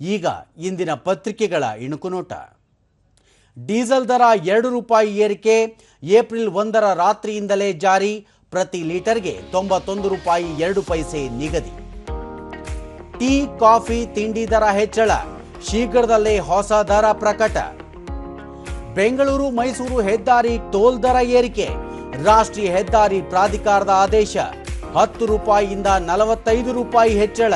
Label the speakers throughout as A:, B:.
A: ಈಗ ಇಂದಿನ ಪತ್ರಿಕೆಗಳ ಇಣುಕುನೋಟ. ಡೀಸೆಲ್ ದರ ಎರಡು ರೂಪಾಯಿ ಏರಿಕೆ ಏಪ್ರಿಲ್ ಒಂದರ ರಾತ್ರಿಯಿಂದಲೇ ಜಾರಿ, ಪ್ರತಿ ಲೀಟರ್ಗೆ ತೊಂಬತ್ತೊಂದು ರೂಪಾಯಿ ಎರಡು ಪೈಸೆ ನಿಗದಿ. ಟೀ, ಕಾಫಿ, ತಿಂಡಿ ದರ ಹೆಚ್ಚಳ, ಶೀಘ್ರದಲ್ಲೇ ಹೊಸ ದರ ಪ್ರಕಟ. ಬೆಂಗಳೂರು, ಮೈಸೂರು ಹೆದ್ದಾರಿ ಟೋಲ್ ದರ ಏರಿಕೆ, ರಾಷ್ಟ್ರೀಯ ಹೆದ್ದಾರಿ ಪ್ರಾಧಿಕಾರದ ಆದೇಶ, ಹತ್ತು ರೂಪಾಯಿಯಿಂದ ನಲವತ್ತೈದು ರೂಪಾಯಿ ಹೆಚ್ಚಳ.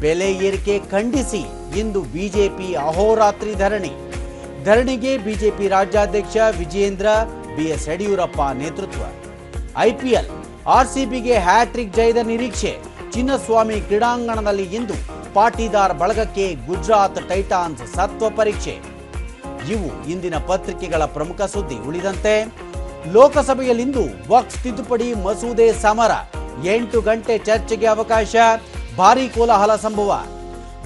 A: ಬೆಲೆ ಏರಿಕೆ ಖಂಡಿಸಿ ಇಂದು ಬಿಜೆಪಿ ಅಹೋರಾತ್ರಿ ಧರಣಿ. ಧರಣಿಗೆ ಬಿಜೆಪಿ ರಾಜ್ಯಾಧ್ಯಕ್ಷ ವಿಜೇಂದ್ರ ಬಿಎಸ್ ಯಡಿಯೂರಪ್ಪ ನೇತೃತ್ವ. ಐಪಿಎಲ್ ಆರ್ಸಿಬಿಗೆ ಹ್ಯಾಟ್ರಿಕ್ ಜಯದ ನಿರೀಕ್ಷೆ. ಚಿನ್ನಸ್ವಾಮಿ ಕ್ರೀಡಾಂಗಣದಲ್ಲಿ ಇಂದು ಪಾಟೀದಾರ್ ಬಳಗಕ್ಕೆ ಗುಜರಾತ್ ಟೈಟಾನ್ಸ್ ಸತ್ವ ಪರೀಕ್ಷೆ. ಇವು ಇಂದಿನ ಪತ್ರಿಕೆಗಳ ಪ್ರಮುಖ ಸುದ್ದಿ ಉಳಿದಂತೆ, ಲೋಕಸಭೆಯಲ್ಲಿಂದು ವಕ್ಸ್ ತಿದ್ದುಪಡಿ ಮಸೂದೆ ಸಮರ. ಎಂಟು ಗಂಟೆ ಚರ್ಚೆಗೆ ಅವಕಾಶ. ಭಾರೀ ಕೋಲಾಹಲ ಸಂಭವ.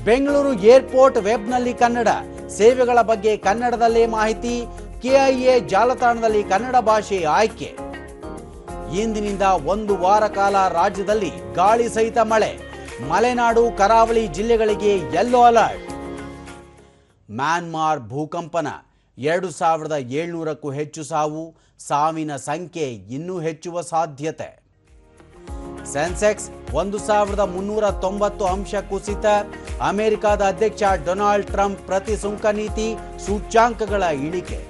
A: ಬೆಂಗಳೂರು ಏರ್ಪೋರ್ಟ್ ವೆಬ್ನಲ್ಲಿ ಕನ್ನಡ. ಸೇವೆಗಳ ಬಗ್ಗೆ ಕನ್ನಡದಲ್ಲೇ ಮಾಹಿತಿ. ಕೆಐಎ ಜಾಲತಾಣದಲ್ಲಿ ಕನ್ನಡ ಭಾಷೆ ಆಯ್ಕೆ. ಇಂದಿನಿಂದ ಒಂದು ವಾರ ಕಾಲ ರಾಜ್ಯದಲ್ಲಿ ಗಾಳಿ ಸಹಿತ ಮಳೆ. ಮಲೆನಾಡು, ಕರಾವಳಿ ಜಿಲ್ಲೆಗಳಿಗೆ ಯೆಲ್ಲೋ ಅಲರ್ಟ್ ಮ್ಯಾನ್ಮಾರ್ ಭೂಕಂಪನ. ಎರಡು ಸಾವಿರದ ಏಳ್ನೂರಕ್ಕೂ ಹೆಚ್ಚು ಸಾವು. ಸಾವಿನ ಸಂಖ್ಯೆ ಇನ್ನೂ ಹೆಚ್ಚುವ ಸಾಧ್ಯತೆ. ಸೆನ್ಸೆಕ್ಸ್ ಒಂದು ಸಾವಿರದ ಮುನ್ನೂರ ತೊಂಬತ್ತು ಅಂಶ ಕುಸಿತ. ಅಮೆರಿಕದ ಅಧ್ಯಕ್ಷ ಡೊನಾಲ್ಡ್ ಟ್ರಂಪ್ ಪ್ರತಿ ಸುಂಕ ನೀತಿ ಸೂಚ್ಯಾಂಕಗಳ ಇಳಿಕೆ.